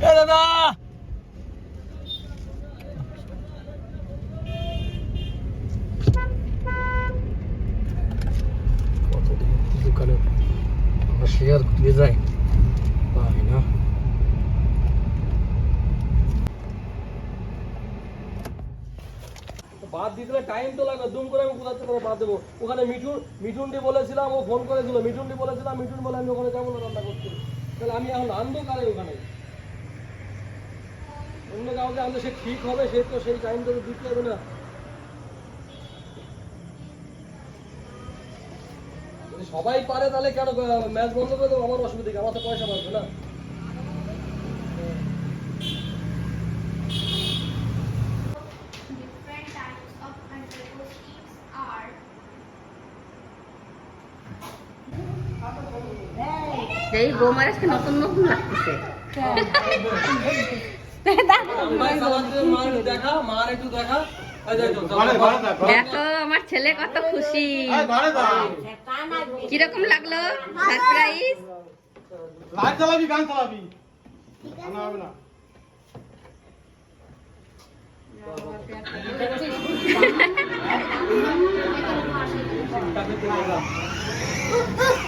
দাদা! কতদিন দোকানে শেয়ার দিয়ে যায় বাদ দিতে টাইম তো লাগবে, দুম করে আমি কোথাতে করে বাদ দেবো? ওখানে মিঠুন, মিঠুনটি বলেছিলাম, ও ফোন করেছিল, মিঠুনটি বলেছিলাম মিঠুন বলে আমি ওখানে যাব রান্না করতে। তাহলে আমি এখন আনব কারে ওখানে। অন্য কাউকে আনলে সে ঠিক হবে, সে তো সেই টাইমটা তো দিতে হবে না। সবাই পারে তাহলে কেন ম্যাচ বন্ধ করে দেবো? আমার অসুবিধা আমার তো পয়সা পাবে না। এই বৌমার আজকে নতুন নতুন লাগতেছে। দেখা, আমার ছেলে কত খুশি। কীরকম লাগল? সারপ্রাইজ? গান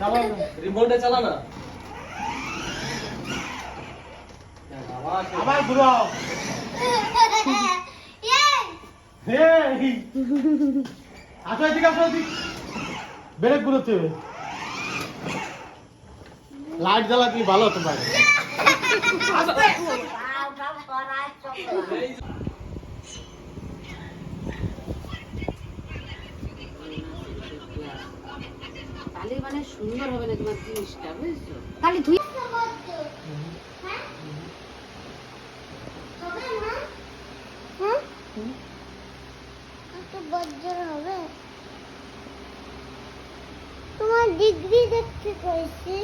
চালা রিমোটে চালা না। আবার ঘুরাও। আসো এদিকে আসো এদিকে। ব্রেক ঘুরোতে হবে। লাইট জ্বালাতে ভালো হতো তাহলে মানে সুন্দর হবে না তোমার জিনিসটা বুঝছ? তাহলে তুই তোমার ডিগ্রি দেখতে কইছি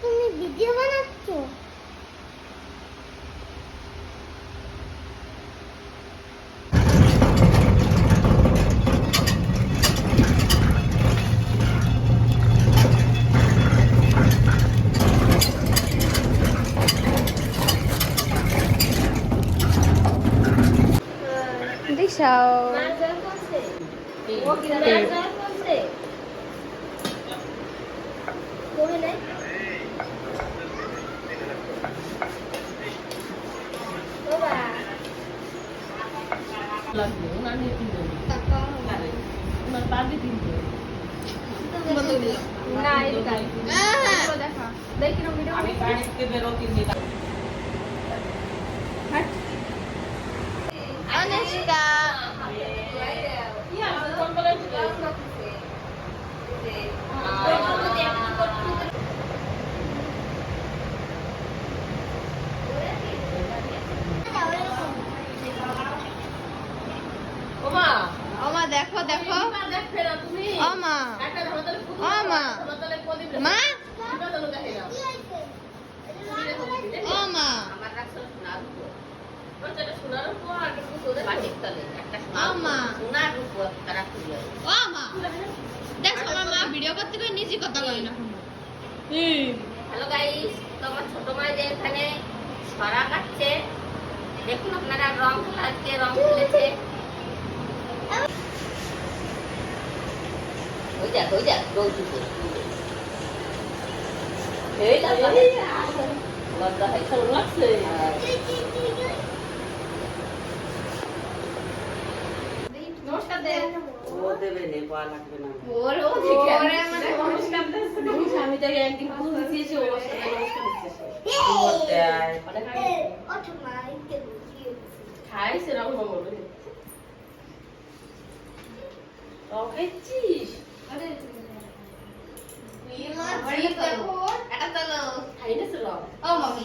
তুমি ভিডিও বানাচ্ছ? ভিডিও আমি বাড়িতে বেরোতে দিলাম Yeah, I'm going to video করতে গিয়ে নিজে কথা বলে না। হ্যালো গাইস তো আমার ছোট মা যে এখানে সরা কাটছে দেখুন আপনারা রং আজকে রং তুলেছে ওই দেখ ওই দেখ এই লাগছে। নমস্কার দে। ও দেবে নে পাওয়া লাগবে না। ওরে ও দেখে ওরে মানে নমস্কার দিচ্ছে আমি তাকে একদিন ফুল দিয়েছি ও আমার নমস্কার দিচ্ছে অনেক খাইছে রকম বলবে। রং এটা তো খাই না রং ও মামি।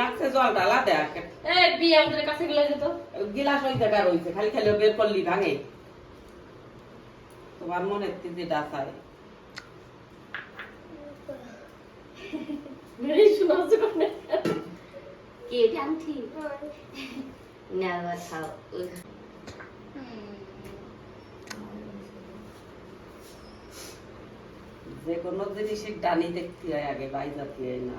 লাগছে জল ডালা দেখ এই বিয়ে আমাদের কাছে গেলে যেত। গিলাস ওই জায়গা রয়েছে খালি খালি বের করলি ভাঙে। তোমার মনে তিতে ডাসায় মেরে শোনা হচ্ছে কে জানছি? না এবার যে কোনো জিনিসের ডানি দেখতে হয় আগে বাই জাতি হয় না।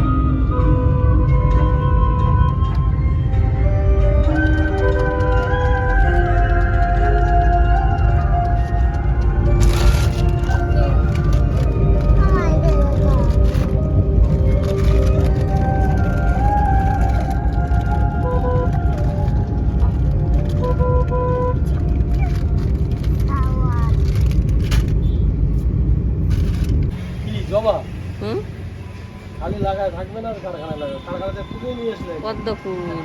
লাগায় থাকবে না কারখানা লাগাবে। কারখানাতে তুলে নিয়ে আসলে পদ্ম ফুল